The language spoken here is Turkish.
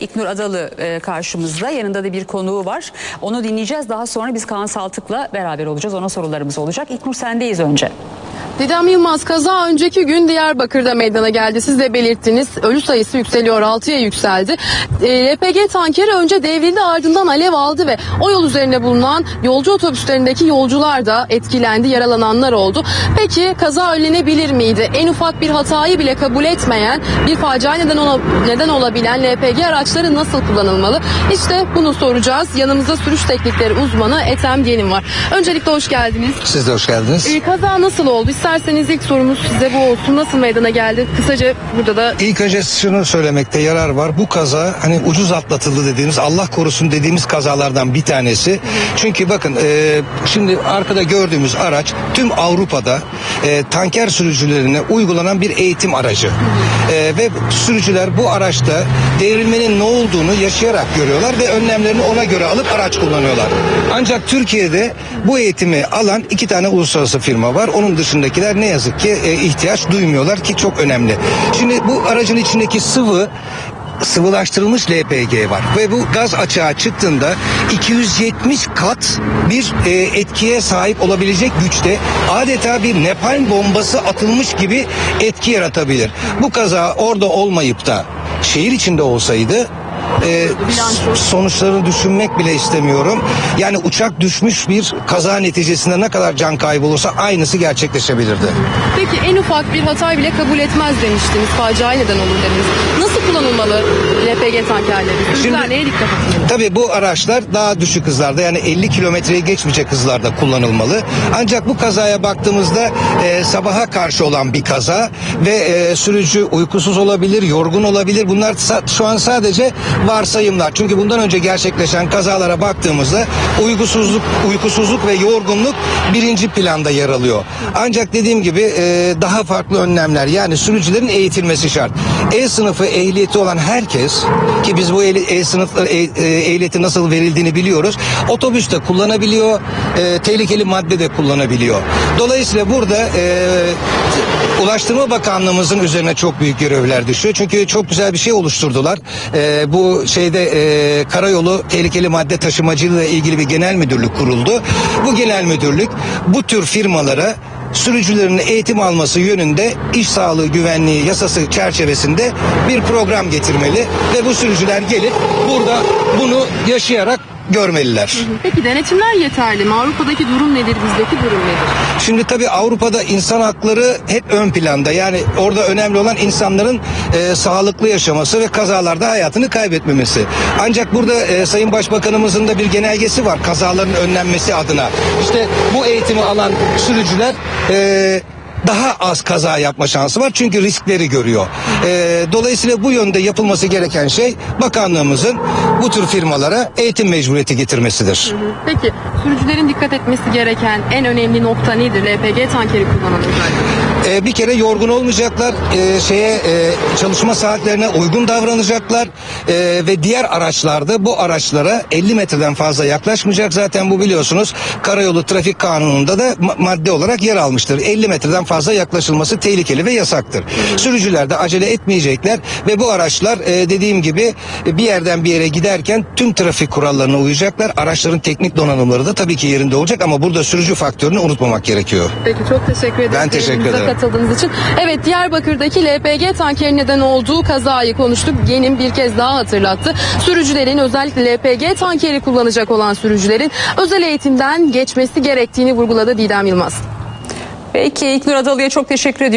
İknur Adalı e, karşımızda. Yanında da bir konuğu var. Onu dinleyeceğiz. Daha sonra biz Kaan Saltık'la beraber olacağız. Ona sorularımız olacak. İknur sendeyiz önce. Didem Yılmaz kaza önceki gün Diyarbakır'da meydana geldi. Siz de belirttiniz. Ölü sayısı yükseliyor. 6'ya yükseldi. E, LPG tankeri önce devrildi ardından alev aldı ve o yol üzerinde bulunan yolcu otobüslerindeki yolcular da etkilendi. Yaralananlar oldu. Peki kaza önlenebilir miydi? En ufak bir hatayı bile kabul etmeyen bir facia neden, ola- neden olabilen LPG araçları nasıl kullanılmalı? İşte bunu soracağız. Yanımızda sürüş teknikleri uzmanı Ethem Yenim var. Öncelikle hoş geldiniz. Siz de hoş geldiniz. Ee, kaza nasıl oldu? İsterseniz ilk sorumuz size bu olsun. Nasıl meydana geldi? Kısaca burada da İlk önce şunu söylemekte yarar var. Bu kaza hani ucuz atlatıldı dediğimiz Allah korusun dediğimiz kazalardan bir tanesi. Çünkü bakın e, şimdi arkada gördüğümüz araç tüm Avrupa'da e, tanker sürücülerine uygulanan bir eğitim aracı. E, ve sürücüler bu araçta devrilmenin ne olduğunu yaşayarak görüyorlar ve önlemlerini ona göre alıp araç kullanıyorlar. Ancak Türkiye'de bu eğitimi alan iki tane uluslararası firma var. Onun dışındakiler ne yazık ki e, ihtiyaç duymuyorlar ki çok önemli. Şimdi bu aracın içindeki sıvı sıvılaştırılmış LPG var ve bu gaz açığa çıktığında 270 kat bir e, etkiye sahip olabilecek güçte adeta bir nepal bombası atılmış gibi etki yaratabilir. Bu kaza orada olmayıp da şehir içinde olsaydı e, sonuçlarını düşünmek bile istemiyorum. Yani uçak düşmüş bir kaza neticesinde ne kadar can kaybı olursa aynısı gerçekleşebilirdi. peki en ufak bir hatayı bile kabul etmez demiştiniz. Facia neden olur dediniz. Nasıl kullanılmalı LPG tankerleri? Şimdi- neye dikkat etmeli? Tabii bu araçlar daha düşük hızlarda yani 50 kilometreyi geçmeyecek hızlarda kullanılmalı. Ancak bu kazaya baktığımızda e, sabaha karşı olan bir kaza ve e, sürücü uykusuz olabilir, yorgun olabilir. Bunlar şu an sadece varsayımlar. Çünkü bundan önce gerçekleşen kazalara baktığımızda uykusuzluk, uykusuzluk ve yorgunluk birinci planda yer alıyor. Ancak dediğim gibi e, daha farklı önlemler yani sürücülerin eğitilmesi şart. E sınıfı ehliyeti olan herkes ki biz bu ehli- E sınıfları e, e, ehliyeti nasıl verildiğini biliyoruz. Otobüste kullanabiliyor, e, tehlikeli madde de kullanabiliyor. Dolayısıyla burada e, Ulaştırma Bakanlığımızın üzerine çok büyük görevler düşüyor. Çünkü çok güzel bir şey oluşturdular. E, bu şeyde e, karayolu tehlikeli madde taşımacılığı ile ilgili bir genel müdürlük kuruldu. Bu genel müdürlük bu tür firmalara sürücülerin eğitim alması yönünde iş sağlığı güvenliği yasası çerçevesinde bir program getirmeli ve bu sürücüler gelip burada bunu yaşayarak görmeliler. Peki denetimler yeterli mi? Avrupa'daki durum nedir? Bizdeki durum nedir? Şimdi tabii Avrupa'da insan hakları hep ön planda. Yani orada önemli olan insanların e, sağlıklı yaşaması ve kazalarda hayatını kaybetmemesi. Ancak burada e, Sayın Başbakanımızın da bir genelgesi var kazaların önlenmesi adına. İşte bu eğitimi alan sürücüler e, daha az kaza yapma şansı var çünkü riskleri görüyor. E, dolayısıyla bu yönde yapılması gereken şey bakanlığımızın bu tür firmalara eğitim mecburiyeti getirmesidir. Peki sürücülerin dikkat etmesi gereken en önemli nokta nedir? LPG tankeri kullanan özellikle. Ee, bir kere yorgun olmayacaklar, ee, şeye e, çalışma saatlerine uygun davranacaklar Ee, ve diğer araçlarda bu araçlara 50 metreden fazla yaklaşmayacak. Zaten bu biliyorsunuz karayolu trafik kanununda da ma- madde olarak yer almıştır. 50 metreden fazla yaklaşılması tehlikeli ve yasaktır. Sürücüler de acele etmeyecekler ve bu araçlar e, dediğim gibi e, bir yerden bir yere giderken tüm trafik kurallarına uyacaklar. Araçların teknik donanımları da tabii ki yerinde olacak ama burada sürücü faktörünü unutmamak gerekiyor. Peki çok teşekkür ederim. Ben teşekkür ederim. katıldığınız için. Evet Diyarbakır'daki LPG tankeri neden olduğu kazayı konuştuk. Yenim bir kez daha hatırlattı. Sürücülerin özellikle LPG tankeri kullanacak olan sürücülerin özel eğitimden geçmesi gerektiğini vurguladı Didem Yılmaz. Peki İknur Adalı'ya çok teşekkür ediyorum.